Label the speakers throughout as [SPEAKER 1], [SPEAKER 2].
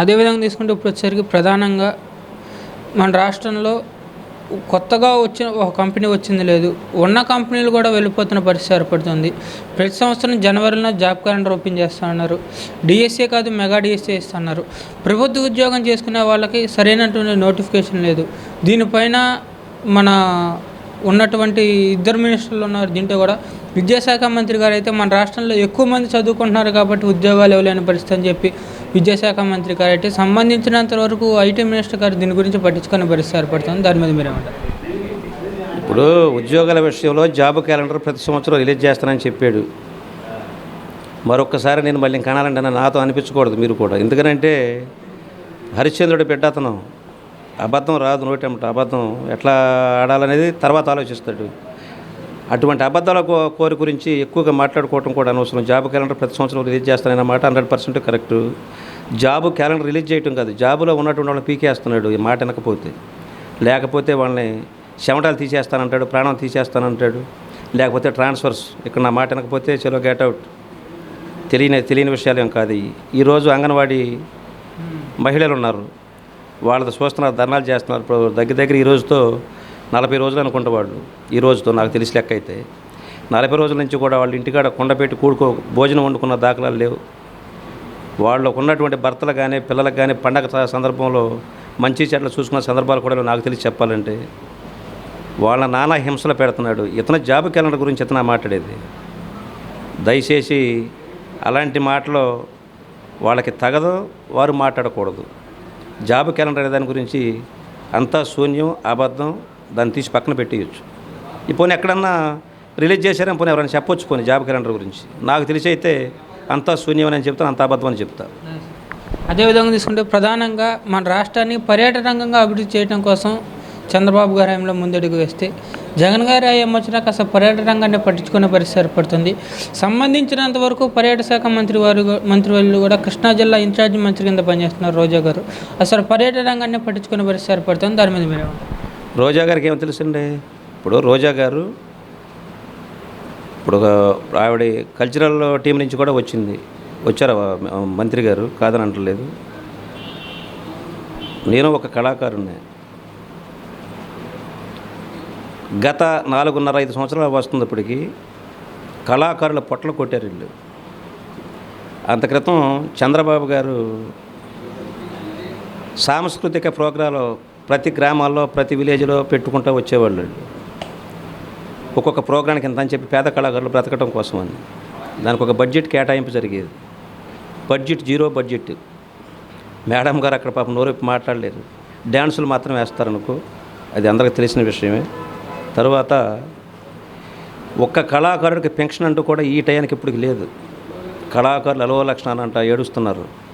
[SPEAKER 1] అదేవిధంగా తీసుకుంటే ఇప్పుడు వచ్చేసరికి ప్రధానంగా మన రాష్ట్రంలో కొత్తగా వచ్చిన ఒక కంపెనీ వచ్చింది లేదు. ఉన్న కంపెనీలు కూడా వెళ్ళిపోతున్న పరిస్థితి ఏర్పడుతుంది. ప్రతి సంవత్సరం జనవరిలో జాబ్ క్యాలెండర్ ఓపెన్ చేస్తున్నారు డిఎస్సీ కాదు మెగా డిఎస్సీ ఇస్తున్నారు ప్రభుత్వ ఉద్యోగం చేసుకునే వాళ్ళకి సరైనటువంటి నోటిఫికేషన్ లేదు. దీనిపైన మన ఉన్నటువంటి ఇద్దరు మినిస్టర్లు ఉన్నారు. దీంట్లో కూడా విద్యాశాఖ మంత్రి గారు అయితే మన రాష్ట్రంలో ఎక్కువ మంది చదువుకుంటున్నారు కాబట్టి ఉద్యోగాలు ఇవ్వలేని పరిస్థితి అని చెప్పి విద్యాశాఖ మంత్రి గారు అయితే సంబంధించినంత వరకు ఐటీ మినిస్టర్ గారు దీని గురించి పట్టించుకునే పరిస్థితి ఏర్పడుతుంది దాని మీద మీరేమంటారు?
[SPEAKER 2] ఇప్పుడు ఉద్యోగాల విషయంలో జాబ్ క్యాలెండర్ ప్రతి సంవత్సరం రిలీజ్ చేస్తానని చెప్పాడు. మరొక్కసారి నేను మళ్ళీ కనాలంటే నాతో అనిపించకూడదు మీరు కూడా. ఎందుకనంటే హరిశ్చంద్రుడి బిడ్డ అతను అబద్ధం రాదు నోటెమట అబద్ధం ఎట్లా ఆడాలనేది తర్వాత ఆలోచిస్తాడు. అటువంటి అబద్ధాల కోరి గురించి ఎక్కువగా మాట్లాడుకోవటం కూడా అనవసరం. జాబ్ క్యాలెండర్ ప్రతి సంవత్సరం రిలీజ్ చేస్తానన్న మాట hundred percent correct. Job calendar release చేయటం కాదు జాబులో ఉన్నటువంటి వాళ్ళని పీకేస్తున్నాడు ఈ మాట వినకపోతే. లేకపోతే వాళ్ళని చెమటాలు తీసేస్తానంటాడు ప్రాణం తీసేస్తానంటాడు. లేకపోతే ట్రాన్స్ఫర్స్ ఇక్కడ నా మాట వినకపోతే చలో గెట్ అవుట్. తెలియని తెలియని విషయాలు ఏం కాదు. ఈరోజు అంగన్వాడీ మహిళలు ఉన్నారు. వాళ్ళతో చూస్తున్నారు ధర్నాలు చేస్తున్నారు. ఇప్పుడు దగ్గర దగ్గర ఈ రోజుతో నలభై రోజులు అనుకుంటే వాళ్ళు ఈ రోజుతో నాకు తెలిసి లెక్క అయితే. నలభై రోజుల నుంచి కూడా వాళ్ళు ఇంటికాడ కొండపెట్టి కూడుకో భోజనం వండుకున్న దాఖలాలు లేవు. వాళ్ళకు ఉన్నటువంటి భర్తలు కానీ పిల్లలకు కానీ పండగ సందర్భంలో మంచి చెట్లు చూసుకున్న సందర్భాలు కూడా లేవు నాకు తెలిసి చెప్పాలంటే. వాళ్ళ నానా హింసలు పెడుతున్నాడు. ఇతను జాబ్ క్యాలెండర్ గురించి ఇతను మాట్లాడేది దయచేసి అలాంటి మాటలు వాళ్ళకి తగదు వారు మాట్లాడకూడదు. జాబ్ క్యాలెండర్ దాని గురించి అంతా శూన్యం అబద్ధం దాన్ని తీసి పక్కన పెట్టేయచ్చు. ఈ పోనీ ఎక్కడన్నా రిలీజ్ చేశారని పోనీ ఎవరైనా చెప్పొచ్చు పోనీ జాబ్ క్యాలెండర్ గురించి. నాకు తెలిసి అయితే అంతా శూన్యం అని చెప్తాను అంత అబద్ధం అని చెప్తా
[SPEAKER 1] అదేవిధంగా తీసుకుంటే ప్రధానంగా మన రాష్ట్రాన్ని పర్యాటక రంగంగా అభివృద్ధి చేయడం కోసం చంద్రబాబు గారి హయాంలో ముందడుగు వేస్తే జగన్ గారి హయాం వచ్చినాక అసలు పర్యాటక రంగాన్ని పట్టించుకునే పరిస్థితి ఏర్పడుతుంది. సంబంధించినంత వరకు పర్యాటక శాఖ మంత్రి వారు మంత్రి వాళ్ళు కూడా కృష్ణా జిల్లా ఇన్ఛార్జ్ మంత్రి కింద పనిచేస్తున్నారు రోజా గారు. అసలు పర్యాటక రంగాన్ని పట్టించుకునే పరిస్థితి ఏర్పడుతుంది దాని మీద మీరు
[SPEAKER 2] రోజా గారికి ఏమో తెలుసండి? ఇప్పుడు రోజా గారు ఇప్పుడు ఒక ఆవిడ కల్చరల్ టీం నుంచి కూడా వచ్చింది. వచ్చారు మంత్రి గారు కాదని అంటలేదు. నేను ఒక కళాకారుణ్ణి. గత నాలుగున్నర ఐదు సంవత్సరాలు వస్తుంది ఇప్పటికీ కళాకారుల పొట్టలు కొట్టారు వీళ్ళు. అంత క్రితం చంద్రబాబు గారు సాంస్కృతిక ప్రోగ్రాంలో ప్రతి గ్రామాల్లో ప్రతి విలేజ్లో పెట్టుకుంటూ వచ్చేవాళ్ళు. ఒక్కొక్క ప్రోగ్రాంకి ఎంత అని చెప్పి పేద కళాకారులు బ్రతకడం కోసం అని. దానికి ఒక బడ్జెట్ కేటాయింపు జరిగేది. Budget zero budget. మేడం గారు అక్కడ పాపం నోరెప్పి మాట్లాడలేరు డ్యాన్సులు మాత్రం వేస్తారనుకో అది అందరికీ తెలిసిన విషయమే. తర్వాత ఒక్క కళాకారుడికి పెన్షన్ అంటూ కూడా ఈ టయానికి ఇప్పటికి లేదు. కళాకారులు అలవో లక్షణాలు అంట ఏడుస్తున్నారు.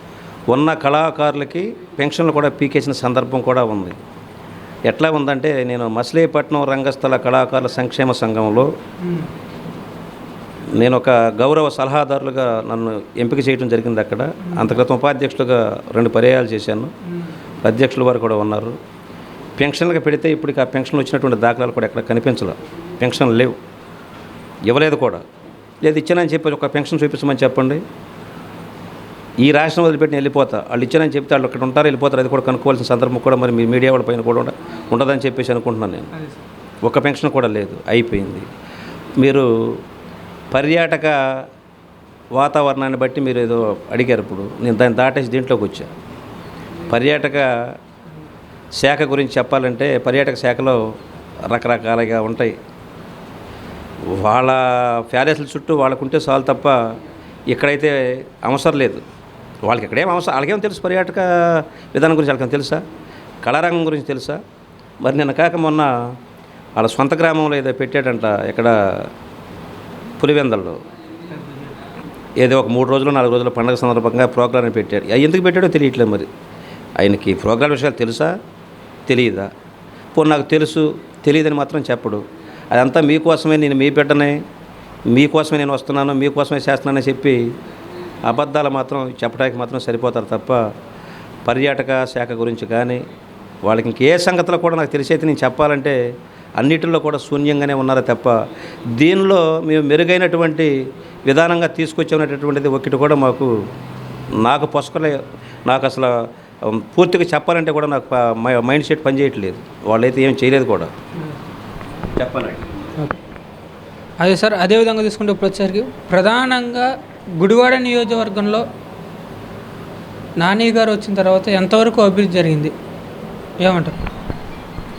[SPEAKER 2] ఉన్న కళాకారులకి పెన్షన్లు కూడా పీకేసిన సందర్భం కూడా ఉంది. ఎట్లా ఉందంటే నేను మచిలీపట్నం రంగస్థల కళాకారుల సంక్షేమ సంఘంలో నేను ఒక గౌరవ సలహాదారులుగా నన్ను ఎంపిక చేయడం జరిగింది అక్కడ. అంతర్గత ఉపాధ్యక్షులుగా రెండు పర్యాయాలు చేశాను. అధ్యక్షులు వారు కూడా ఉన్నారు. పెన్షన్లకు పెడితే ఇప్పటికి ఆ పెన్షన్ వచ్చినటువంటి దాఖలాలు కూడా ఎక్కడ కనిపించలే. పెన్షన్ లేవు. ఇవ్వలేదు కూడా. లేదు ఇచ్చానని చెప్పి ఒక పెన్షన్ చూపించమని చెప్పండి. ఈ రాష్ట్రం వదిలిపెట్టి వెళ్ళిపోతా. వాళ్ళు ఇచ్చారని చెప్తే వాళ్ళు అక్కడ ఉంటారు వెళ్ళిపోతారు. అది కూడా కనుక్కోవాల్సిన సందర్భం కూడా మరి మీ మీడియా వాళ్ళ పైన కూడా ఉండ- ఉండదని చెప్పేసి అనుకుంటున్నాను నేను. ఒక పెన్షన్ కూడా లేదు. అయిపోయింది. మీరు పర్యాటక వాతావరణాన్ని బట్టి మీరు ఏదో అడిగారు ఇప్పుడు. నేను దాన్ని దాటేసి దీంట్లోకి వచ్చా. పర్యాటక శాఖ గురించి చెప్పాలంటే పర్యాటక శాఖలో రకరకాలుగా ఉంటాయి. వాళ్ళ ప్యాలెస్ల చుట్టూ వాళ్ళకుంటే చాలు తప్ప ఇక్కడైతే అవసరం లేదు. వాళ్ళకి ఎక్కడేం అవసరం వాళ్ళకేం తెలుసు పర్యాటక విధానం గురించి వాళ్ళకేం తెలుసా? కళారంగం గురించి తెలుసా? మరి నిన్న కాక మొన్న వాళ్ళ సొంత గ్రామంలో ఏదో పెట్టాడంట ఇక్కడ పులివెందల్లో. ఏదో ఒక మూడు రోజులు నాలుగు రోజుల పండుగ సందర్భంగా ప్రోగ్రాం పెట్టాడు. అవి ఎందుకు పెట్టాడో తెలియట్లేదు మరి. ఆయనకి ప్రోగ్రాం విషయాలు తెలుసా? తెలియదా పోనీ నాకు తెలుసు తెలియదని మాత్రం చెప్పడు. అదంతా మీకోసమే నేను మీ బిడ్డనే మీకోసమే నేను వస్తున్నాను మీకోసమే చేస్తున్నానని చెప్పి అబద్ధాలు మాత్రం చెప్పడానికి మాత్రం సరిపోతారు తప్ప పర్యాటక శాఖ గురించి కానీ వాళ్ళకి ఇంకే సంగతిలో కూడా నాకు తెలిసైతే నేను చెప్పాలంటే అన్నిటిలో కూడా శూన్యంగానే ఉన్నారు తప్ప దీనిలో మేము మెరుగైనటువంటి విధానంగా తీసుకొచ్చేటటువంటిది ఒకటి కూడా మాకు నాకు పొసకలే నాకు అసలు పూర్తిగా చెప్పాలంటే కూడా నాకు మైండ్ సెట్ పనిచేయట్లేదు. వాళ్ళైతే ఏం చేయలేదు కూడా. చెప్పాలంటే.
[SPEAKER 1] అదే సార్ అదేవిధంగా తీసుకుంటే ఇప్పుడు వచ్చేసరికి ప్రధానంగా గుడివాడ నియోజకవర్గంలో నాని గారు వచ్చిన తర్వాత ఎంతవరకు అభివృద్ధి జరిగింది? ఏమంటారు?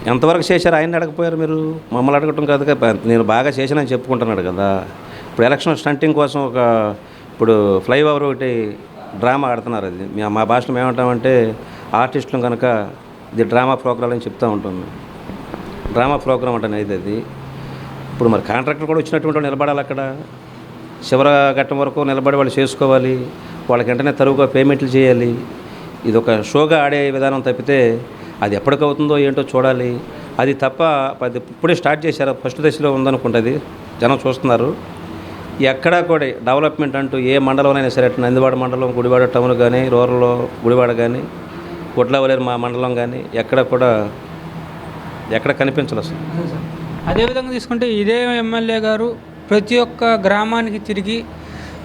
[SPEAKER 2] ఎంతవరకు చేశారు? ఆయన అడగపోయారు మీరు? మమ్మల్ని అడగటం కాదు కదా. నేను బాగా చేశానని చెప్పుకుంటున్నాడు కదా. ఇప్పుడు ఎలక్షన్ స్టంటింగ్ కోసం ఒక ఇప్పుడు ఫ్లైఓవర్ ఒకటి డ్రామా ఆడుతున్నారు అది. మా భాషలో ఏమంటామంటే ఆర్టిస్టులు కనుక ఇది డ్రామా ప్రోగ్రామ్ అని చెప్తూ ఉంటుంది డ్రామా ప్రోగ్రామ్ అంటే అనేది అది? ఇప్పుడు మరి కాంట్రాక్టర్ కూడా వచ్చినటువంటి నిలబడాలి అక్కడ. చివర ఘట్టం వరకు నిలబడి వాళ్ళు చేసుకోవాలి. వాళ్ళకి వెంటనే తరువుగా పేమెంట్లు చేయాలి. ఇది ఒక షోగా ఆడే విధానం తప్పితే అది ఎప్పటికవుతుందో ఏంటో చూడాలి. అది తప్ప అది ఇప్పుడే స్టార్ట్ చేశారు. ఫస్ట్ దశలో ఉందనుకుంటుంది జనం చూస్తున్నారు. ఎక్కడా కూడా డెవలప్మెంట్ అంటూ ఏ మండలంలోనైనా సరే అటు నందివాడ మండలం గుడివాడ టౌన్ కానీ రూరల్లో గుడివాడ కానీ గుడ్లవలేరు మా మండలం కానీ ఎక్కడ కూడా ఎక్కడ కనిపించలేదు అసలు.
[SPEAKER 1] అదేవిధంగా తీసుకుంటే ఇదే ఎమ్మెల్యే గారు ప్రతి ఒక్క గ్రామానికి తిరిగి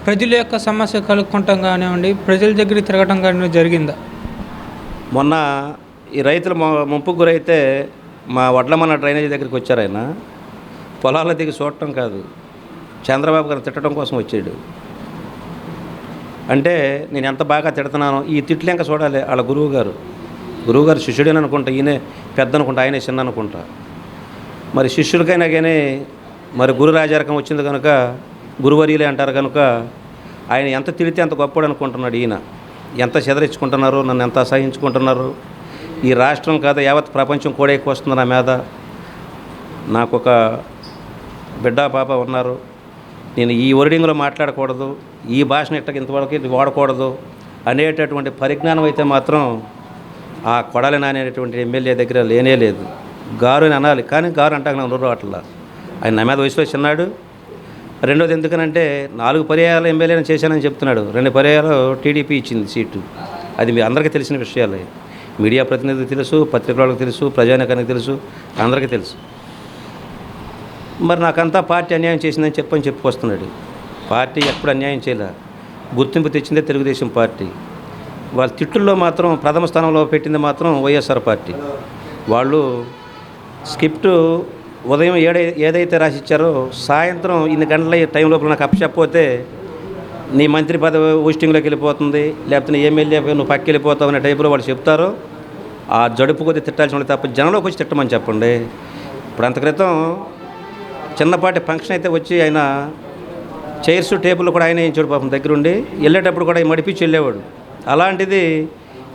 [SPEAKER 1] ప్రజల యొక్క సమస్య కలుక్కుంటాం కానివ్వండి ప్రజల దగ్గర తిరగటం కానీ జరిగిందా?
[SPEAKER 2] మొన్న ఈ రైతులు మొ- గురైతే మా వడ్లమన్న డ్రైనేజీ దగ్గరికి వచ్చారు ఆయన. పొలాల దిగి చూడటం కాదు చంద్రబాబు గారు తిట్టడం కోసం వచ్చాడు. అంటే నేను ఎంత బాగా తిడుతున్నానో ఈ తిట్లు ఇంకా చూడాలి వాళ్ళ గురువు గారు. గురువు గారు శిష్యుడని ఈయనే పెద్ద అనుకుంటా ఆయనే చిన్న అనుకుంటా మరి శిష్యులకైనా కానీ మరి గురు రాజారకం వచ్చింది కనుక గురువరీలే అంటారు కనుక ఆయన ఎంత తిడితే అంత గొప్పడు అనుకుంటున్నాడు ఈయన. ఎంత చెదరించుకుంటున్నారు నన్ను ఎంత అసహించుకుంటున్నారు. ఈ రాష్ట్రం కాదు యావత్ ప్రపంచం కూడా ఎక్కువ నా మీద. నాకు ఒక బిడ్డ పాప ఉన్నారు. నేను ఈ వర్డింగ్లో మాట్లాడకూడదు ఈ భాషను ఇట్టకి ఇంతవరకు ఇది వాడకూడదు అనేటటువంటి పరిజ్ఞానం అయితే మాత్రం ఆ కొడాలి నానేటువంటి ఎమ్మెల్యే దగ్గర లేనే లేదు. గారు అని అనాలి కానీ గారు అంటాక నాకు నూరు అట్లా ఆయన నా మీద వయసులో చిన్నాడు రెండోది ఎందుకనంటే నాలుగు పర్యాయాలు ఎమ్మెల్యేని చేశానని చెప్తున్నాడు. రెండు పర్యాయాలు టీడీపీ ఇచ్చింది సీటు. అది మీ అందరికీ తెలిసిన విషయాలే. మీడియా ప్రతినిధులకు తెలుసు పత్రికలకు తెలుసు ప్రజానికానికి తెలుసు అందరికీ తెలుసు. మరి నాకంతా పార్టీ అన్యాయం చేసిందని చెప్పని చెప్పుకొస్తున్నాడు పార్టీ ఎప్పుడు అన్యాయం చేయలే. గుర్తింపు తెచ్చిందే తెలుగుదేశం పార్టీ. వాళ్ళ తిట్టుల్లో మాత్రం ప్రథమ స్థానంలో పెట్టింది మాత్రం వైఎస్ఆర్ పార్టీ. వాళ్ళు స్క్రిప్ట్ ఉదయం ఏడై ఏదైతే రాసిచ్చారో సాయంత్రం ఇన్ని గంటల టైం లోపల నాకు అప్పచెప్పపోతే నీ మంత్రి పదవి ఓస్టింగ్లోకి వెళ్ళిపోతుంది లేకపోతే నీ ఎమ్మెల్యే నువ్వు పక్కకి వెళ్ళిపోతావు అనే టైపులో వాళ్ళు చెప్తారు. ఆ జడుపు కొద్ది తిట్టాల్సిన వాళ్ళు తప్ప జనంలోకి వచ్చి తిట్టమని చెప్పండి. ఇప్పుడు అంత క్రితం చిన్నపాటి ఫంక్షన్ అయితే వచ్చి ఆయన చైర్స్ టేబుల్ కూడా ఆయన వేయించాడు పాపం దగ్గరుండి. వెళ్ళేటప్పుడు కూడా మడిపించి వెళ్ళేవాడు. అలాంటిది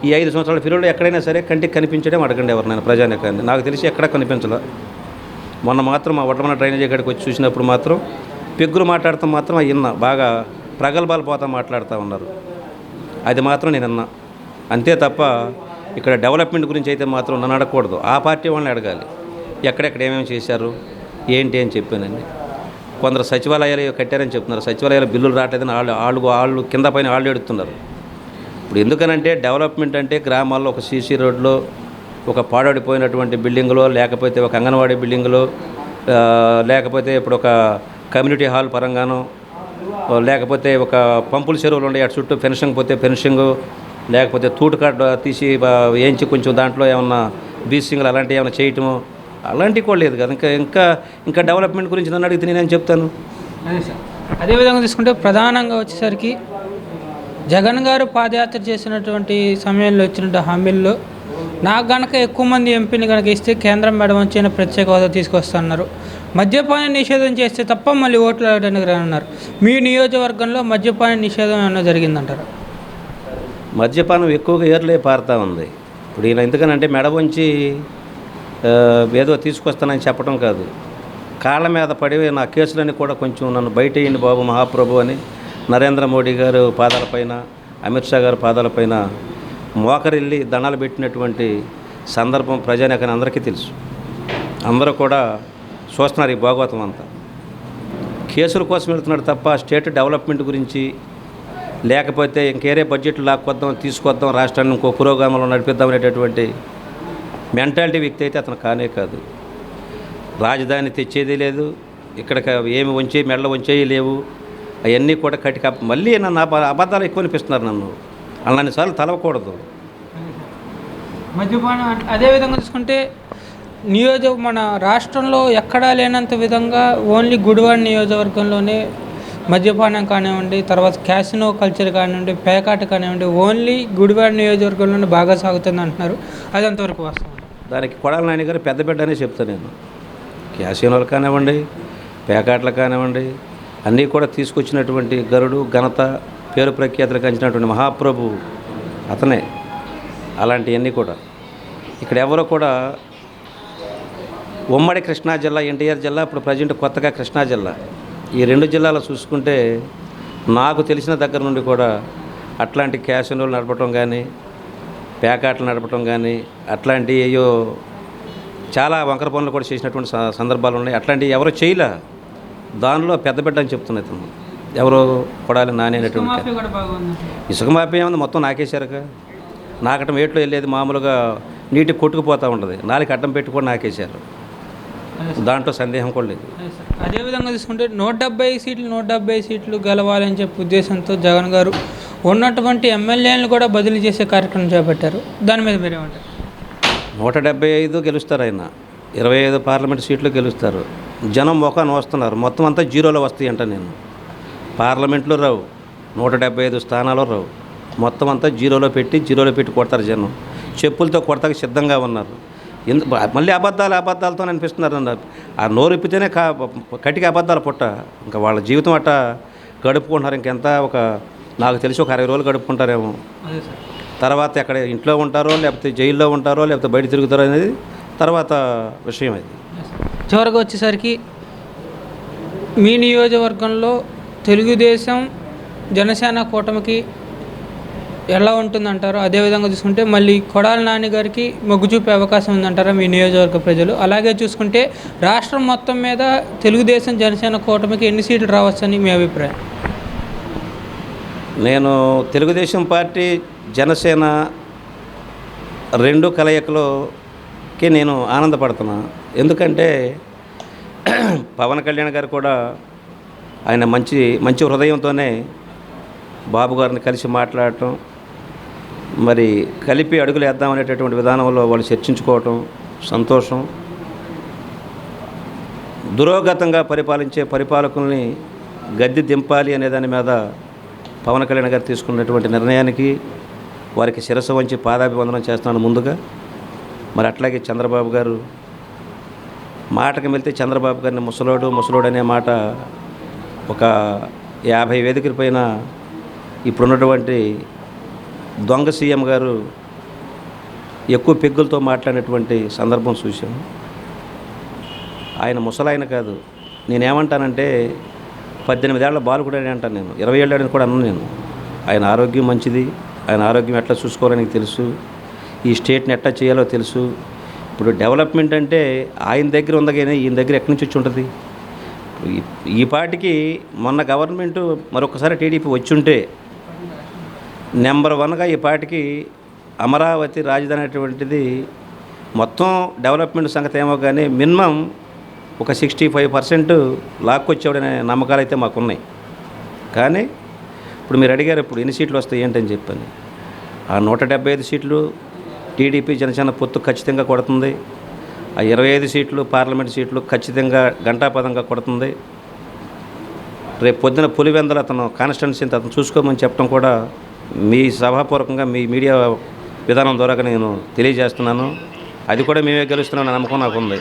[SPEAKER 2] ఈ ఐదు సంవత్సరాల పీరియడ్లో ఎక్కడైనా సరే కంటికి కనిపించడం అడగండి ఎవరినైనా ప్రజానికాన్ని. నాకు తెలిసి ఎక్కడ కనిపించలే. మొన్న మాత్రం ఆ వడ్లమన్న డ్రైనేజీ కాడికి వచ్చి చూసినప్పుడు మాత్రం పెగ్గులు మాట్లాడుతూ మాత్రం విన్నా. బాగా ప్రగల్భాలు పోతా మాట్లాడుతూ ఉన్నారు. అది మాత్రం నేను అన్నా అంతే తప్ప ఇక్కడ డెవలప్మెంట్ గురించి అయితే మాత్రం నన్ను అడగకూడదు. ఆ పార్టీ వాళ్ళని అడగాలి. ఎక్కడెక్కడ ఏమేమి చేశారు ఏంటి అని చెప్పానండి కొందరు సచివాలయాలు కట్టారని చెప్తున్నారు. సచివాలయాలు బిల్లులు రావట్లేదని వాళ్ళు వాళ్ళు వాళ్ళు కింద పైన వాళ్ళు ఎడుతున్నారు. ఇప్పుడు ఎందుకనంటే డెవలప్మెంట్ అంటే గ్రామాల్లో ఒక సీసీ రోడ్లో ఒక పాడైపోయినటువంటి బిల్డింగ్లో లేకపోతే ఒక అంగన్వాడీ బిల్డింగ్లో లేకపోతే ఇప్పుడు ఒక కమ్యూనిటీ హాల్ పరంగానో లేకపోతే ఒక పంపుల చెరువులు ఉండే అటు చుట్టూ ఫెన్షింగ్ పోతే ఫెన్షింగ్ లేకపోతే తూటుకాట తీసి వేయించి కొంచెం దాంట్లో ఏమన్నా బీసింగ్లు అలాంటివి ఏమైనా చేయటము అలాంటివి కూడా లేదు కదా. ఇంకా ఇంకా ఇంకా డెవలప్మెంట్ గురించి నన్ను అడిగితే నేను చెప్తాను?
[SPEAKER 1] అదేవిధంగా తీసుకుంటే ప్రధానంగా వచ్చేసరికి జగన్ గారు పాదయాత్ర చేసినటువంటి సమయంలో ఇచ్చినటువంటి హామీల్లో నాకు గనక ఎక్కువ మంది ఎంపీని కనుక ఇస్తే కేంద్రం మేడం వచ్చి ప్రత్యేక హోదా తీసుకొస్తున్నారు మద్యపాన నిషేధం చేస్తే తప్ప మళ్ళీ ఓట్లు అడగడానికి రానున్నారు. మీ నియోజకవర్గంలో మద్యపాన నిషేధం ఏమైనా జరిగిందంటారు?
[SPEAKER 2] మద్యపానం ఎక్కువగా ఏర్లే పారుతూ ఉంది. ఇప్పుడు ఈయన ఎందుకనంటే మెడ వంచి ఏదో తీసుకొస్తానని చెప్పడం కాదు. కాళ్ళ మీద పడి నా కేసులన్నీ కూడా కొంచెం నన్ను బయట బాబు మహాప్రభు అని నరేంద్ర మోడీ గారు పాదాలపైన అమిత్ షా గారు పాదాలపైన మోకరిల్లి దండాలు పెట్టినటువంటి సందర్భం ప్రజానికని అందరికీ తెలుసు. అందరూ కూడా చూస్తున్నారు ఈ భాగవతం అంతా. కేసుల కోసం వెళ్తున్నాడు తప్ప స్టేట్ డెవలప్మెంట్ గురించి లేకపోతే ఇంకేరే బడ్జెట్ లాక్కొద్దాం తీసుకొద్దాం రాష్ట్రాన్ని ఇంకో పురోగమనంలో నడిపిద్దాం అనేటటువంటి మెంటాలిటీ వ్యక్తి అయితే అతను కానే కాదు. రాజధాని తెచ్చేది లేదు ఇక్కడ ఏమి వంచే మెడలు వంచేవి లేవు అవన్నీ కూడా కట్టి కప్ప మళ్ళీ నన్ను అబద్ధాలు ఎక్కువ అనిపిస్తున్నారు నన్ను. అలాంటిసార్లు తలవకూడదు.
[SPEAKER 1] మద్యపానం అదే విధంగా చూసుకుంటే నియోజక మన రాష్ట్రంలో ఎక్కడా లేనంత విధంగా ఓన్లీ గుడివాడ నియోజకవర్గంలోనే మద్యపానం కానివ్వండి తర్వాత క్యాసినో కల్చర్ కానివ్వండి పేకాట కానివ్వండి ఓన్లీ గుడివాడ నియోజకవర్గంలోనే బాగా సాగుతుంది అంటున్నారు. అది అంతవరకు వాస్తవం.
[SPEAKER 2] దానికి కొడాల నాని గారు పెద్ద బిడ్డ అనే చెప్తాను నేను. క్యాసినోలు కానివ్వండి పేకాట్లు కానివ్వండి అన్నీ కూడా తీసుకొచ్చినటువంటి గరుడు ఘనత పేరు ప్రఖ్యాతులు కంచినటువంటి మహాప్రభు అతనే అలాంటివన్నీ కూడా. ఇక్కడ ఎవరో కూడా ఉమ్మడి కృష్ణా జిల్లా ఎన్టీఆర్ జిల్లా ఇప్పుడు ప్రజెంట్ కొత్తగా కృష్ణా జిల్లా. ఈ రెండు జిల్లాలు చూసుకుంటే నాకు తెలిసిన దగ్గర నుండి కూడా అట్లాంటి క్యాసినోలు నడపటం కానీ పేకాట్లు నడపటం కానీ అట్లాంటి అయ్యో చాలా వంకర పనులు కూడా చేసినటువంటి స- సందర్భాలు ఉన్నాయి. అట్లాంటివి ఎవరో చేయలే. దానిలో పెద్ద బిడ్డ అని చెప్తున్నాయి ఎవరో కొడాలి నాని అనేటువంటి
[SPEAKER 1] మాఫీ
[SPEAKER 2] ఇసుక మాపి ఏముంది? మొత్తం నాకేశారుగా నాకటం ఏట్లో వెళ్ళేది మామూలుగా నీటి కొట్టుకుపోతూ ఉంటుంది. నాలుగు అడ్డం పెట్టుకొని నాకేశారు. దాంట్లో సందేహం కూడా లేదు.
[SPEAKER 1] అదే విధంగా తీసుకుంటే నూట డెబ్బై సీట్లు నూట డెబ్బై సీట్లు గెలవాలని చెప్పి ఉద్దేశంతో జగన్ గారు ఉన్నటువంటి ఎమ్మెల్యేలను కూడా బదిలీ చేసే కార్యక్రమం చేపట్టారు. దాని మీద మీరేమంటారు?
[SPEAKER 2] నూట డెబ్బై ఐదు గెలుస్తారు ఆయన. ఇరవై ఐదు పార్లమెంట్ సీట్లు గెలుస్తారు. జనం మొఖాన్ని వస్తున్నారు. మొత్తం అంతా జీరోలో వస్తాయి అంట నేను. పార్లమెంట్లో రావు. నూట డెబ్బై ఐదు స్థానాలు రావు. మొత్తం అంతా జీరోలో పెట్టి జీరోలో పెట్టి కొడతారు జనం. చెప్పులతో కొడతాకి సిద్ధంగా ఉన్నారు. ఎందు మళ్ళీ అబద్ధాలు అబద్ధాలతో అనిపిస్తున్నారు ఆ నోరిప్పితేనే కా కటికి అబద్ధాలు పుట్ట. ఇంకా వాళ్ళ జీవితం అట్ట గడుపుకుంటున్నారు. ఇంకెంత ఒక నాకు తెలిసి ఒక అరవై రోజులు గడుపుకుంటారేమో. తర్వాత ఎక్కడ ఇంట్లో ఉంటారో లేకపోతే జైల్లో ఉంటారో లేకపోతే బయట తిరుగుతారో అనేది తర్వాత విషయం అది.
[SPEAKER 1] చివరికి వచ్చేసరికి మీ నియోజకవర్గంలో తెలుగుదేశం జనసేన కూటమికి ఎలా ఉంటుందంటారో? అదేవిధంగా చూసుకుంటే మళ్ళీ కొడాలి నాని గారికి మొగ్గు చూపే అవకాశం ఉందంటారా మీ నియోజకవర్గ ప్రజలు? అలాగే చూసుకుంటే రాష్ట్రం మొత్తం మీద తెలుగుదేశం జనసేన కూటమికి ఎన్ని సీట్లు రావచ్చని మీ అభిప్రాయం?
[SPEAKER 2] నేను తెలుగుదేశం పార్టీ జనసేన రెండు కలయికలోకి నేను ఆనందపడుతున్నాను ఎందుకంటే పవన్ కళ్యాణ్ గారు కూడా ఆయన మంచి మంచి హృదయంతోనే బాబు గారిని కలిసి మాట్లాడటం మరి కలిపి అడుగులు వేద్దాం అనేటటువంటి విధానంలో వాళ్ళు చర్చించుకోవటం సంతోషం. దురోగతంగా పరిపాలించే పరిపాలకుల్ని గద్దె దింపాలి అనే దాని మీద పవన్ కళ్యాణ్ గారు తీసుకున్నటువంటి నిర్ణయానికి వారికి శిరస్సు వంచి పాదాభివందనం చేస్తున్నాను ముందుగా. మరి అట్లాగే చంద్రబాబు గారు మాటకి వెళ్తే చంద్రబాబు గారిని ముసలోడు ముసలోడు అనే మాట ఒక యాభై వేదికల పైన ఇప్పుడున్నటువంటి దొంగ సీఎం గారు ఎక్కువ పెగ్గులతో మాట్లాడినటువంటి సందర్భం చూశాను ఆయన ముసలాయన కాదు. నేనేమంటానంటే పద్దెనిమిదేళ్ళ బాలకుడు అని అంటాను నేను. ఇరవై ఏళ్ళని కూడా అన్నాను నేను. ఆయన ఆరోగ్యం మంచిది. ఆయన ఆరోగ్యం ఎట్లా చూసుకోవాలని తెలుసు. ఈ స్టేట్ని ఎట్లా చేయాలో తెలుసు. ఇప్పుడు డెవలప్మెంట్ అంటే ఆయన దగ్గర ఉంది కానీ ఈయన దగ్గర ఎక్కడి నుంచి వచ్చి ఉంటుంది? ఈ- పాటికి మొన్న గవర్నమెంట్ మరొకసారి టీడీపీ వచ్చి ఉంటే నెంబర్ వన్గా ఈ పాటికి అమరావతి రాజధాని అనేటువంటిది మొత్తం డెవలప్మెంట్ సంగతి ఏమో కానీ మినిమం ఒక సిక్స్టీ ఫైవ్ పర్సెంట్ లాక్కొచ్చేవాడనే నమ్మకాలు అయితే మాకున్నాయి. కానీ ఇప్పుడు మీరు అడిగారు ఇప్పుడు ఎన్ని సీట్లు వస్తాయి ఏంటని చెప్పని. ఆ నూట డెబ్బై ఐదు సీట్లు టీడీపీ జనసేన పొత్తు ఖచ్చితంగా కొడుతుంది. ఆ ఇరవై ఐదు సీట్లు పార్లమెంట్ సీట్లు ఖచ్చితంగా గంటాపదంగా కొడుతుంది. రేపు పొద్దున పులివెందలు అతను కాన్స్టిట్యున్సీని అతను చూసుకోమని చెప్పడం కూడా మీ సభాపూర్వకంగా మీ మీడియా విధానం ద్వారా నేను తెలియజేస్తున్నాను. అది కూడా మేమే గెలుస్తున్నాం నమ్మకం నాకు ఉంది.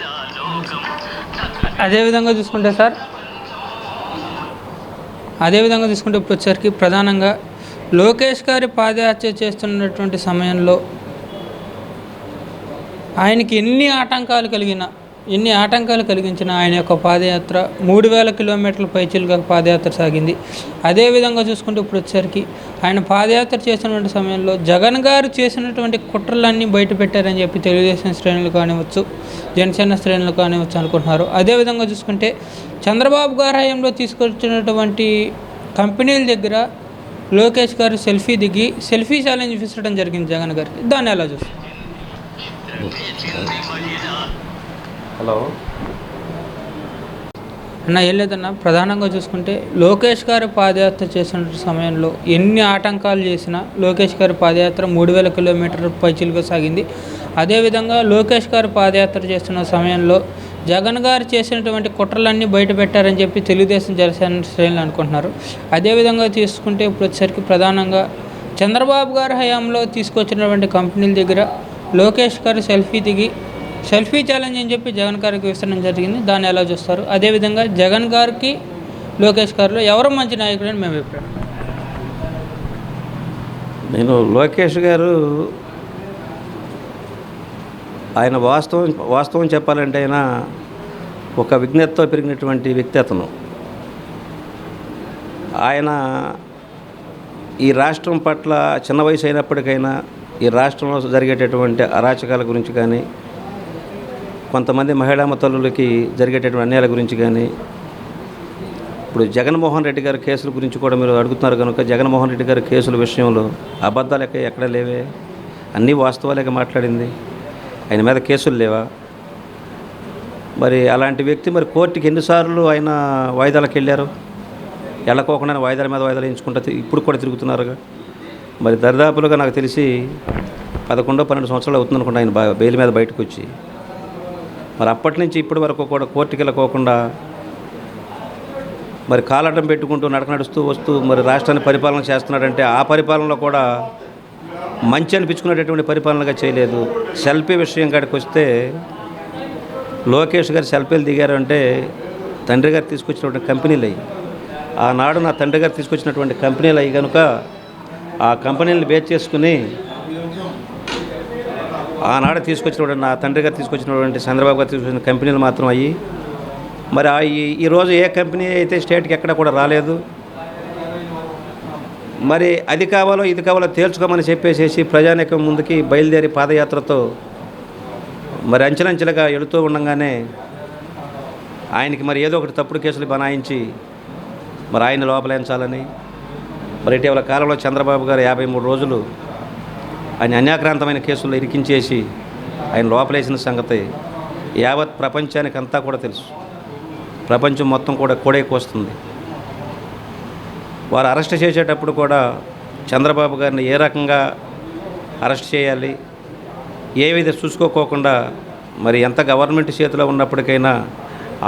[SPEAKER 1] అదేవిధంగా చూసుకుంటే సార్ అదేవిధంగా చూసుకుంటే ఇప్పుడు వచ్చేసరికి ప్రధానంగా లోకేష్ గారి పాదయాత్ర చేస్తున్నటువంటి సమయంలో ఆయనకి ఎన్ని ఆటంకాలు కలిగినా ఎన్ని ఆటంకాలు కలిగించిన ఆయన యొక్క పాదయాత్ర మూడు వేల కిలోమీటర్ల పైచీలుగా పాదయాత్ర సాగింది. అదేవిధంగా చూసుకుంటే ఇప్పుడు వచ్చేసరికి ఆయన పాదయాత్ర చేసినటువంటి సమయంలో జగన్ గారు చేసినటువంటి కుట్రలన్నీ బయటపెట్టారని చెప్పి తెలుగుదేశం శ్రేణులు కానివచ్చు జనసేన శ్రేణులు కానివచ్చు అనుకుంటున్నారు. అదేవిధంగా చూసుకుంటే చంద్రబాబు గారు హయాంలో తీసుకొచ్చినటువంటి కంపెనీల దగ్గర లోకేష్ గారు సెల్ఫీ దిగి సెల్ఫీ ఛాలెంజ్ విసరడం జరిగింది జగన్ గారికి. దాన్ని ఎలా చూస్తారు?
[SPEAKER 2] హలో.
[SPEAKER 1] అన్న ఏం లేదన్న ప్రధానంగా చూసుకుంటే లోకేష్ గారు పాదయాత్ర చేసిన సమయంలో ఎన్ని ఆటంకాలు చేసినా లోకేష్ గారి పాదయాత్ర మూడు వేల కిలోమీటర్ పైచిలుగా సాగింది. అదేవిధంగా లోకేష్ గారు పాదయాత్ర చేస్తున్న సమయంలో జగన్ గారు చేసినటువంటి కుట్రలన్నీ బయట పెట్టారని చెప్పి తెలుగుదేశం జనసేన శ్రేణులు అనుకుంటున్నారు. అదేవిధంగా తీసుకుంటే ఇప్పుడు వచ్చేసరికి ప్రధానంగా చంద్రబాబు గారి హయాంలో తీసుకొచ్చినటువంటి కంపెనీల దగ్గర లోకేష్ గారు సెల్ఫీ దిగి సెల్ఫీ ఛాలెంజ్ అని చెప్పి జగన్ గారికి విస్తరణ జరిగింది. దాన్ని ఎలా చూస్తారు? అదేవిధంగా జగన్ గారికి లోకేష్ గారిలో ఎవరు మంచి నాయకుడు అని మేము అభిప్రాయం?
[SPEAKER 2] నేను లోకేష్ గారు ఆయన వాస్తవం వాస్తవం చెప్పాలంటే ఆయన ఒక విజ్ఞతతో పెరిగినటువంటి వ్యక్తి అతను. ఆయన ఈ రాష్ట్రం పట్ల చిన్న వయసు అయినప్పటికైనా ఈ రాష్ట్రంలో జరిగేటటువంటి అరాచకాల గురించి కానీ కొంతమంది మహిళా తల్లులకి జరిగేటటువంటి అన్యాయాల గురించి కానీ ఇప్పుడు జగన్మోహన్ రెడ్డి గారి కేసుల గురించి కూడా మీరు అడుగుతున్నారు కనుక జగన్మోహన్ రెడ్డి గారి కేసుల విషయంలో అబద్ధాలు ఎక్క ఎక్కడ లేవే? అన్నీ వాస్తవాలేక మాట్లాడింది. ఆయన మీద కేసులు లేవా? మరి అలాంటి వ్యక్తి మరి కోర్టుకి ఎన్నిసార్లు ఆయన వాయిదాలకు వెళ్ళారు? వెళ్ళకోకుండా వాయిదాల మీద వాయిదాలు ఎంచుకుంటా ఇప్పుడు కూడా తిరుగుతున్నారుగా? మరి దరిదాపులుగా నాకు తెలిసి పదకొండో పన్నెండు సంవత్సరాలు అవుతుంది అనుకుంటా ఆయన బెయిల్ మీద బయటకు వచ్చి మరి అప్పటి నుంచి ఇప్పటి వరకు కూడా కోర్టుకి వెళ్ళకోకుండా మరి కాలటం పెట్టుకుంటూ నడక నడుస్తూ వస్తూ మరి రాష్ట్రాన్ని పరిపాలన చేస్తున్నాడంటే ఆ పరిపాలనలో కూడా మంచి అనిపించుకునేటటువంటి పరిపాలనగా చేయలేదు. సెల్ఫీ విషయం కాడికి వస్తే లోకేష్ గారు సెల్ఫీలు దిగారు అంటే తండ్రి గారు తీసుకొచ్చినటువంటి కంపెనీలు అయ్యి. ఆనాడు నా తండ్రి గారు తీసుకొచ్చినటువంటి కంపెనీలు అయ్యి కనుక ఆ కంపెనీలను బేస్ చేసుకుని ఆనాడు తీసుకొచ్చినటువంటి నా తండ్రి గారు తీసుకొచ్చినటువంటి చంద్రబాబు గారు తీసుకొచ్చిన కంపెనీలు మాత్రం అయ్యి మరి ఆ ఈ ఈరోజు ఏ కంపెనీ అయితే స్టేట్కి ఎక్కడ కూడా రాలేదు. మరి అది కావాలో ఇది కావాలో తేల్చుకోమని చెప్పేసేసి ప్రజానీకం ముందుకి బయలుదేరి పాదయాత్రతో మరి అంచెలంచెలుగా వెళుతూ ఉండగానే ఆయనకి మరి ఏదో ఒకటి తప్పుడు కేసులు బనాయించి మరి ఆయన లోపలేంచాలని మరి ఇటీవల కాలంలో చంద్రబాబు గారు యాభై మూడు రోజులు ఆయన అన్యాక్రాంతమైన కేసుల్లో ఇరికించేసి ఆయన లోపలేసిన సంగతి యావత్ ప్రపంచానికి అంతా కూడా తెలుసు. ప్రపంచం మొత్తం కూడా కోడైకొస్తుంది వారు అరెస్ట్ చేసేటప్పుడు కూడా చంద్రబాబు గారిని ఏ రకంగా అరెస్ట్ చేయాలి ఏ విధ చూసుకోకోకుండా మరి ఎంత గవర్నమెంట్ చేతిలో ఉన్నప్పటికైనా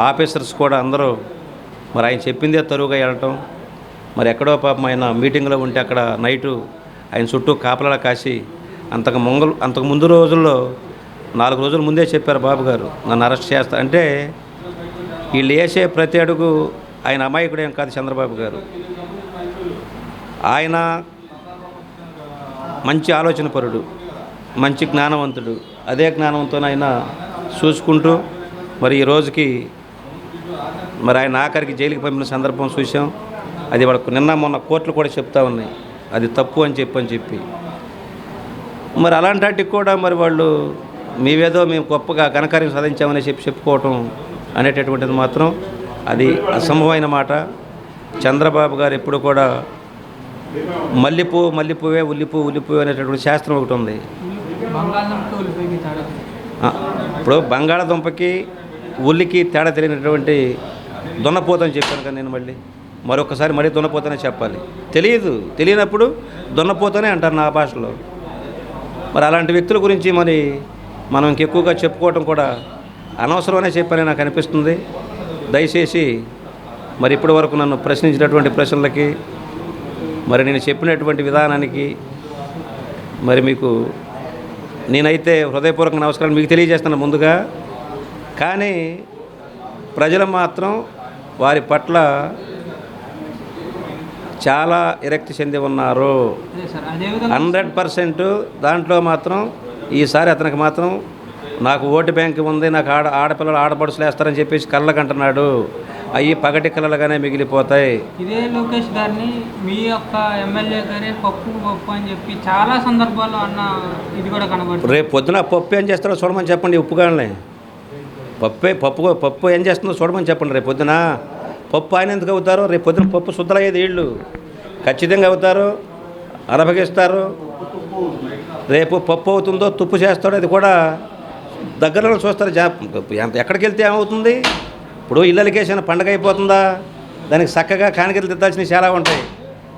[SPEAKER 2] ఆఫీసర్స్ కూడా అందరూ మరి ఆయన చెప్పిందే తరువుగా వెళ్ళటం మరి ఎక్కడో పాపం ఆయన మీటింగ్లో ఉంటే అక్కడ నైటు ఆయన చుట్టూ కాపలా కాసి అంతకు ముంగలు అంతకు ముందు రోజుల్లో నాలుగు రోజుల ముందే చెప్పారు బాబు గారు నన్ను అరెస్ట్ చేస్తా అంటే వీళ్ళు వేసే ప్రతి అడుగు ఆయన అమాయకుడేం కాదు చంద్రబాబు గారు. ఆయన మంచి ఆలోచన పరుడు మంచి జ్ఞానవంతుడు. అదే జ్ఞానంతో ఆయన చూసుకుంటూ మరి ఈ రోజుకి మరి ఆయన ఆఖరికి జైలుకి పంపిన సందర్భం చూసాం అది వాళ్ళకు నిన్న మొన్న కోర్టులు కూడా చెప్తా ఉన్నాయి. అది తప్పు అని చెప్పి అని చెప్పి. మరి అలాంటి వాటికి కూడా మరి వాళ్ళు మేవేదో మేము గొప్పగా ఘనకార్యం సాధించామని చెప్పి చెప్పుకోవటం అనేటటువంటిది మాత్రం అది అసంభవమైన మాట. చంద్రబాబు గారు ఎప్పుడు కూడా మల్లెపూ మల్లెపువ్వే ఉల్లిపూ ఉల్లిపువ్వే అనేటటువంటి శాస్త్రం ఒకటి ఉంది. ఇప్పుడు బంగాళాదుంపకి ఉల్లికి తేడా తెలియనటువంటి దొన్నపోతని చెప్పాను కదా నేను మళ్ళీ. మరొకసారి మరీ దున్నపోతనే చెప్పాలి. తెలియదు తెలియనప్పుడు దున్నపోతనే అంటారు నా భాషలో. మరి అలాంటి వ్యక్తుల గురించి మరి మనం ఇంకెక్కువగా చెప్పుకోవటం కూడా అనవసరమనే చెప్పని నాకు అనిపిస్తుంది. దయచేసి మరి ఇప్పటి వరకు నన్ను ప్రశ్నించినటువంటి ప్రశ్నలకి మరి నేను చెప్పినటువంటి విధానానికి మరి మీకు నేనైతే హృదయపూర్వక నమస్కారం మీకు తెలియజేస్తాను ముందుగా. కానీ ప్రజలు మాత్రం వారి పట్ల చాలా విరక్తి చెంది ఉన్నారు. హండ్రెడ్ పర్సెంట్ దాంట్లో మాత్రం ఈసారి అతనికి మాత్రం నాకు ఓటు బ్యాంక్ ఉంది నాకు ఆడ ఆడపిల్లలు ఆడపడుచులు వేస్తారని చెప్పేసి కళ్ళకంటున్నాడు. అవి పగటి కళ్ళలుగానే మిగిలిపోతాయి.
[SPEAKER 1] ఇదే లోకేష్ గారిని మీ యొక్క ఎమ్మెల్యే గారే పప్పు పప్పు అని చెప్పి చాలా సందర్భాల్లో అన్న ఇది కూడా కనబడుతుంది.
[SPEAKER 2] రేపు పొద్దున పప్పు ఏం చేస్తారో చూడమని చెప్పండి ఉప్పుగానే పప్పే పప్పు పప్పు ఏం చేస్తుందో చూడమని చెప్పండి రేపు పొద్దున. పప్పు ఆయన ఎందుకు అవుతారు? రేపు పొద్దున పప్పు శుద్ధలయ్యేది వీళ్ళు. ఖచ్చితంగా అవుతారు. అరబగిస్తారు రేపు పప్పు అవుతుందో తుప్పు చేస్తాడో అది కూడా దగ్గరలో చూస్తారు. జా ఎక్కడికి వెళ్తే ఏమవుతుంది? ఇప్పుడు ఇళ్ళకేసిన పండగ అయిపోతుందా? దానికి చక్కగా కానికలు దిద్దాల్సినవి చాలా ఉంటాయి.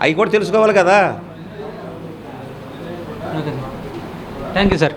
[SPEAKER 2] అవి కూడా తెలుసుకోవాలి కదా.
[SPEAKER 1] Thank you sir.